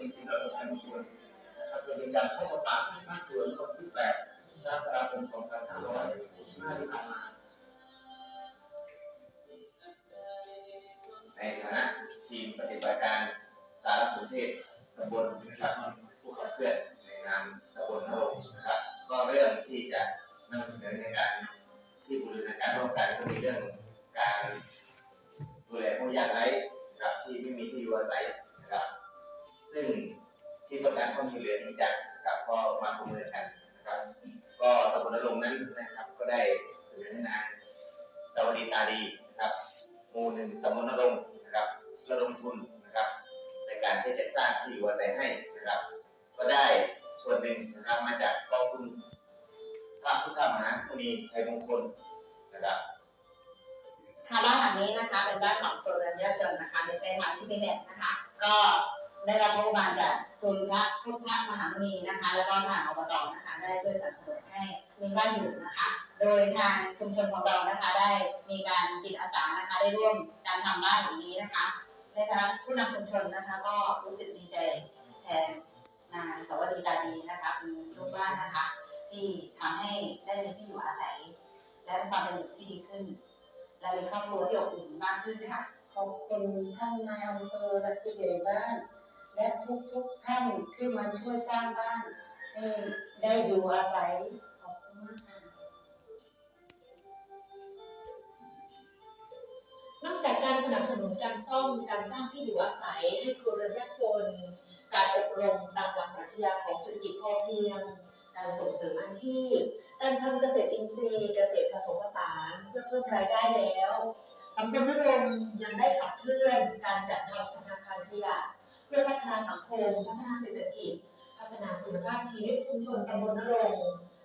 มีที่เราใช้มงคลนะครับจะเป็นการเข้าประกาศที่ภาคส่วนวันที่8กรกฎาคม2565ที่ผ่านมาในฐานะทีมปฏิบัติการสารสนเทศตำบลนะครับผู้ขับเคลื่อนในนามตำบลนรงนะครับ ก็เรื่องที่จะนำเสนอในการที่บูรณาการร่วมกันก็มีเรื่องการดูแลผู้ยากไร้นะครับที่ไม่มีที่อยู่อาศัย ที่ต้องการข้อมูลเหลือนี้จากครับก็มาประเมินกันนะครับ ก็ตำบลนรงนั้นนะครับ ก็ได้เสนอนางสวัสดีตาดีนะครับหมู่หนึ่งตำบลนรงนะครับระดมทุนนะครับ ในการที่จะสร้างที่อยู่อาศัยให้นะครับ ก็ได้ส่วนหนึ่งนะครับมาจากกองทุนพระพุทธมหามุนีชัยมงคลนะครับค่ะบ้านหลังนี้นะคะเป็นบ้านของครัวเรือนยากจนนะคะในใจทางที่เป็นแบบนะคะ ก็ ได้รับงบประมาณจากคุณพระพุทธมหามีนะคะ แล้วก็ทางอบตนะคะ ได้ช่วยสนับสนุนให้มีบ้านอยู่นะคะ โดยทางชุมชนของเรานะคะ ได้มีการจิตอาสานะคะ ได้ร่วมการทำบ้านหลังนี้นะคะในฐานะผู้นำชุมชนนะคะ ก็รู้สึกดีใจแทนนางสวัสดีตาดีนะคะเป็นลูกบ้านนะคะ ที่ทำให้ได้มีที่อยู่อาศัย และความเป็นอยู่ที่ดีขึ้น และมีครอบครัวที่อบอุ่นมากขึ้นค่ะขอบคุณท่านนายอำเภอและผู้ใหญ่บ้าน และทุกทุกๆท่านที่มาช่วยสร้างบ้านให้ได้อยู่อาศัยขอบคุณมากค่ะนอกจากการสนับสนุนการซ่อมการสร้างที่อยู่อาศัยให้ครัวเรือนยากจน การอบรมตามหลักปรัชญาของเศรษฐกิจพอเพียง การส่งเสริมอาชีพ การทำเกษตรอินทรีย์ เกษตรผสมผสานเพื่อเพิ่มรายได้แล้วตำบลนรงค์ยังได้ขับเคลื่อน นาสังคม พัฒนาเศรษฐกิจ พัฒนาคุณภาพชีวิตชุมชนตำบลนรง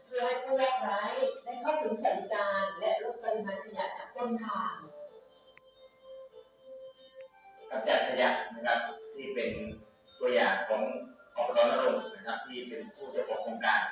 เพื่อให้ผู้ยากไร้ได้เข้าถึงสวัสดิการและลดปริมาณขยะจากต้นทางกำจัดขยะนะครับที่เป็นตัวอย่างของอบตนรงนะครับที่เป็นผู้เจ้าของโครงการ